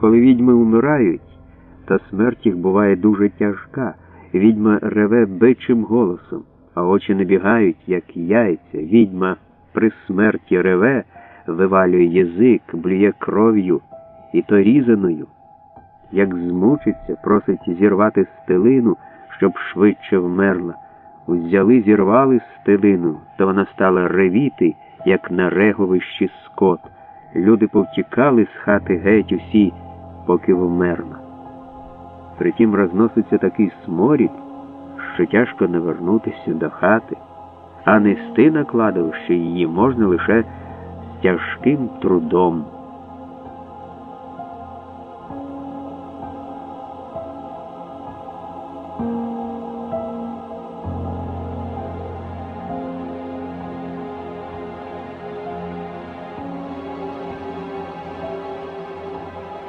Коли відьми умирають, то смерть їх буває дуже тяжка. Відьма реве бичим голосом, а очі не бігають, як яйця. Відьма при смерті реве, вивалює язик, блює кров'ю і то різаною. Як змучиться, просить зірвати стелину, щоб швидше вмерла. Узяли, зірвали стелину, то вона стала ревіти, як на реговищі скот. Люди повтікали з хати геть усі, поки вмерла. Притім розноситься такий сморід, що тяжко не вернутися до хати, а нести на кладовище її можна лише з тяжким трудом.